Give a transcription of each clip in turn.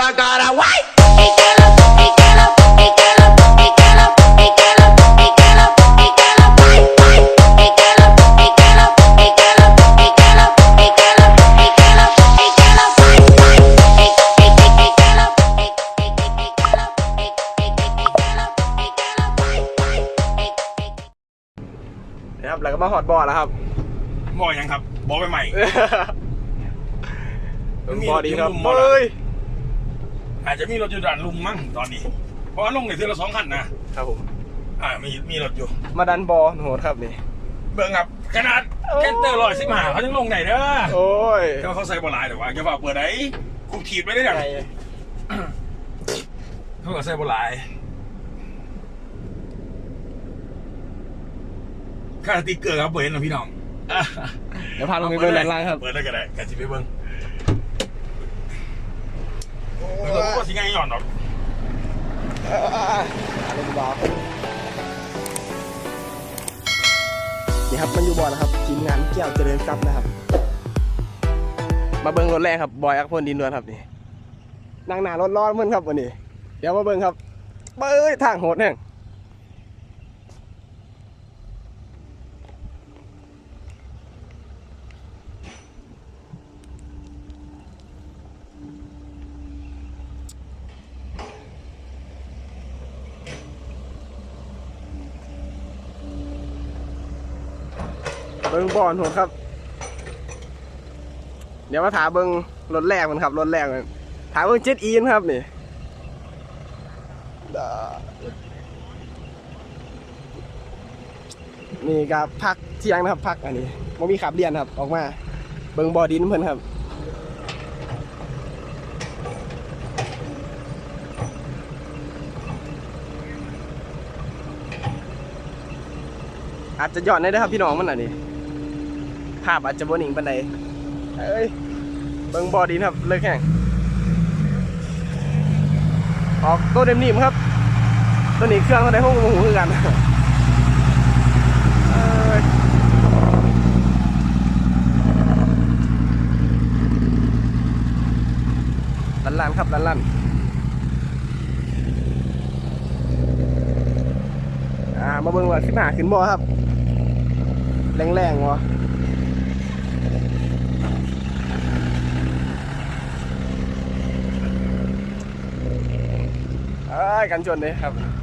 la cara, guay. Píquelo, píquelo, píquelo, píquelo, píquelo, píquelo, píquelo, guay, guay. Píquelo, píquelo, píquelo, píquelo, píquelo, píquelo, píquelo, guay, guay. Pique, pique, píquelo, pique, pique, píquelo, pique, pique, píquelo, píquelo, guay, guay. Pique, pique. นะครับแล้วก็มาฮอดบอแล้วครับบอกยังครับบอกไปใหม่เป็นบอดีครับมีรถยนต์ลุมบ่ล่ะเฮ้ย อาจจะมีรถอยู่ด่านลุมมั้งตอนนี้ เพราะว่าลงในเทือละสองคันนะครับผม อ่ามีมีรถอยู่ มาดันบอโหดครับนี่ เบิ่งครับขนาดแคนเตอร์ลอยสิบหาเขายังลงไหนเด้อโอ้ยเจ้าเขาใส่บอลายแต่ว่าจะฝากเปิดไหนคุมขีดไม่ได้ดังไงเขาก็ใส่บอลายค่าสติ๊กเกอร์ครับเปิดนะพี่น้องเดี๋ยวพาลงไปเบิ่งด้านล่างครับ เปิดได้ก็ได้กันสิไปเบิ่ง เราก็สิง่ายหย่อนหรอกลงบอนี่ครับมันอยู่บอนะครับทีมงานแก้วเจริญทรัพย์นะครับ มาเบิ้งรถแรกครับบอยอักพลดินนวลครับนี่นั่งหนารถร้อนเพื่อนครับวันนี้ เดี๋ยวมาเบิ้งครับเบ้ยทางโหดแน่ง เบิ้งบอลโหดครับ เดี๋ยวมาถามเบิ้งรถแรกมันครับรถแรกมันถามเบิ้งเจ็ดอีนครับนี่ด่านี่ครับพักเที่ยงนะครับพักอันนี้มันมีขับเรียนครับ ออกมา เบิ้งบอดินเพิ่นครับอาจจะย้อนได้เด้อครับพี่น้องมันอะนี่ ภาพอาจจะบนิ่งปันใดเอ้ยเบิงบอดีนะครับ เลิกแข่งออกตัวเต็มนิ่มครับ ตัวนี้เครื่องเท่าไดห้องหูคือกันลันลันครับลันลันอ่ามาเบิ่งว่าขึ้นหนาขึ้นบ่ครับ แรงๆวะเอ้ย กันจนเลยครับ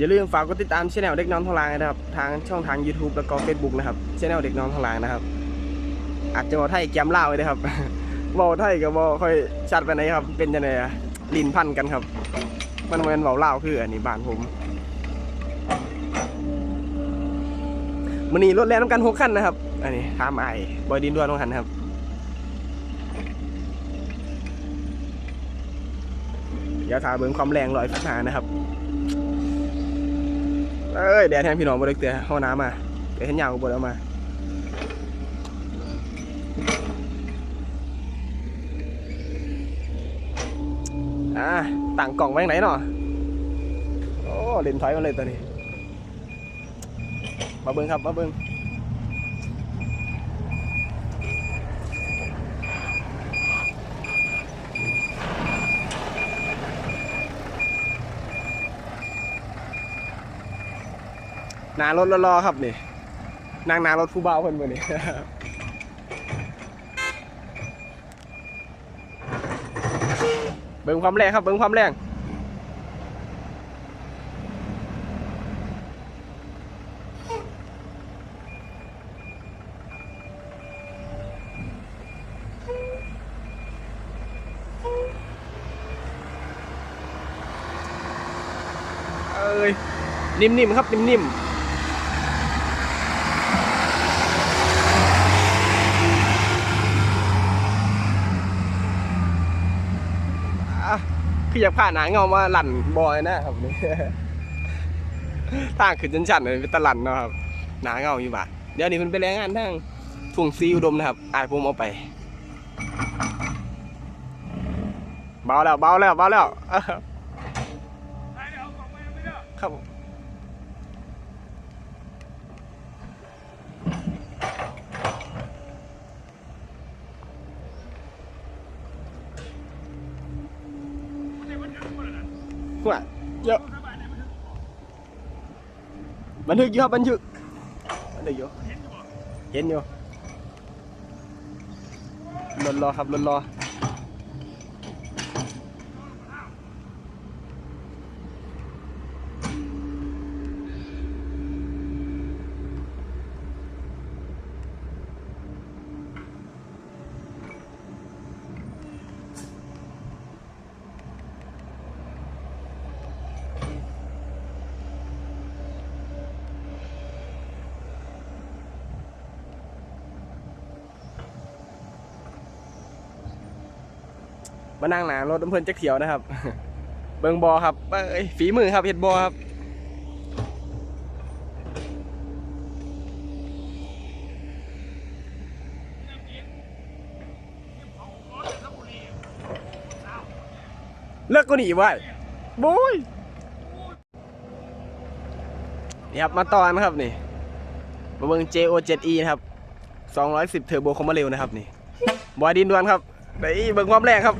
อย่าลืมฝากกดติดตามช่องเด็กน้องทองลางนะครับ ทางช่องทาง YouTube แล้วก็ Facebook นะครับช่องเด็กน้องทองลางนะครับ อาจจะบอกไทยแกมเล่าวไว้นะครับเบาไทยกับเบาค่อยชัดไปไหนครับ เป็นยังไงอะลินพันกันครับ มันเหมือนเบาเล่าคืออันนี้บ้านผมมันนี่รถแล่นำกันหกคันนะครับ อันนี้ทามไอบอยดินด้วนของหันครับเดี๋ยวถาเบิ่งความแรงลอยฟ้านะครับ เอ้ยแดดแทนพี่น้องบริเตอห้องน้ำมาเดี๋ยวเห็นยาวบนเอามาอ่าต่างกล่องไว้ไหนเนาะโอ้เล่นถอยมาเลยตัวนี้ มาเบิ้งครับ มาเบิ้ง นารถรอๆครับนี่นางนารถผู้บ่าวเพิ่นมือนี่เบิ้งความแรงครับเบิ้งความแรงเอ้ยนิ่มๆครับนิ่มๆ คืออยากผ่านหนาเงามาหลั่นบอยนะครับนี่ทางขึ้นจันชันเลยเป็นตะหลันเนาะครับหนาเงาอยู่บ่าเดี๋ยวนี้มันไปแรงงานทางทุ่งซีอุดมนะครับอายผมเอาไป เบาแล้วเบาแล้วเบาแล้วครับผม ว่าเยอะบันทึกอยู่ครับบันทึกบันทึกอยู่เห็นอยู่รถรอครับรถรอ มานั่งหนารถน้ำเพลินจะเขียวนะครับ เบิงบอครับเอ้ยฝีมือครับเห็ดบอครับเลิกก็หนีไว้บุยนี่ครับมาตอนครับนี่มาเบิง JO7E นะครับ210เทอร์โบคอมมเร็วนะครับนี่บอยดินดวนครับไอ้เบิงความแรงครับ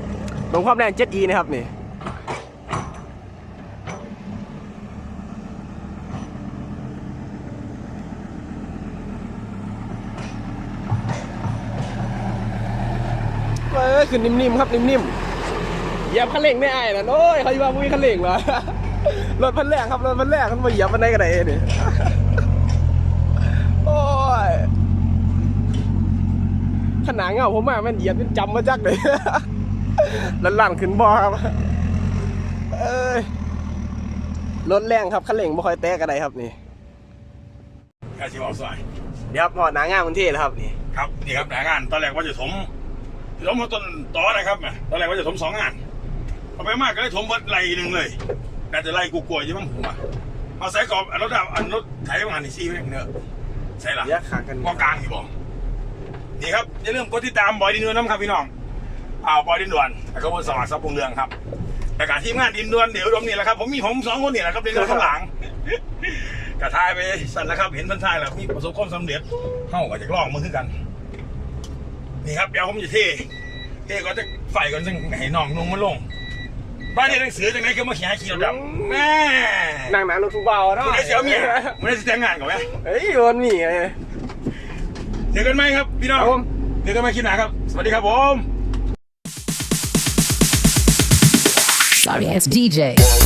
เบิ่งความแรง 7E นะครับนี่เออคือนิ่มๆครับนิ่มๆเหยียบคันเร่งไม่อายนะโอ้ยเขาอยู่ว่ามุ้ยคันเร่งเหรอรถพันแรงครับรถพันแรงมันมาเหยียบมันได้กันไหนนี่โอ้ยขนาดเงาผมมามันเหยียบจนจำมาจักเลย ล้วลั่นขึ้นบอครับเอ้ยรถแรงครับคันเร่งไม่ค่อยแตกกันไดครับนี่แค่ชิวเอาซอยเดี๋ยวพอหนางานมันเท่แล้วครับนี่ครับนี่ครับหนางานตอนแรกว่าจะถมถมมาต้นต่อนะครับแหมตอนแรกว่าจะถมสองงานเอาไปมากก็เลยถมวัดไรหนึ่งเลยน่าจะไล่กูกลัวใช่มั้งผมอะเอาใส่กรอบอันรถดับอันรถไถมาหันนี่ซี่ไม่เนอะใส่ละเดี๋ยวขากันกองกลางอยู่บ่นี่ครับอย่าลืมกดติดตามบอยดินดวนนะครับพี่น้อง อ่าบอยดินดวนแล้วก็บนสมัครซับพงเรืองครับแต่การทีมงานดินดวนเดี๋ยวดมนี่แหละครับผมมีผมสองคนนี่แหละครับดินดวนข้างหลังกระทายไปสั่นแล้วครับเห็นพันทายแล้วมีประสบความสำเร็จเข้ากับจากลองมือขึ้นกัน นี่ครับเดี๋ยวผมจะเท่เท่ก็จะไฟก่อนซึ่งให้น้องนุ่งมาลงบ้านนี้หนังสือจากไหนก็มาเขียนเขียวดำแม่นั่งหนารถทุกเบาเนาะมึงได้เสียวเมียมึงได้สิแต่งงานก่อนไหมเฮ้ยวันนี้ไงเจอกันไหมครับพี่น้องครับผมเจอกันไหมคลิปหน้าครับ สวัสดีครับผม Sorry ass DJ.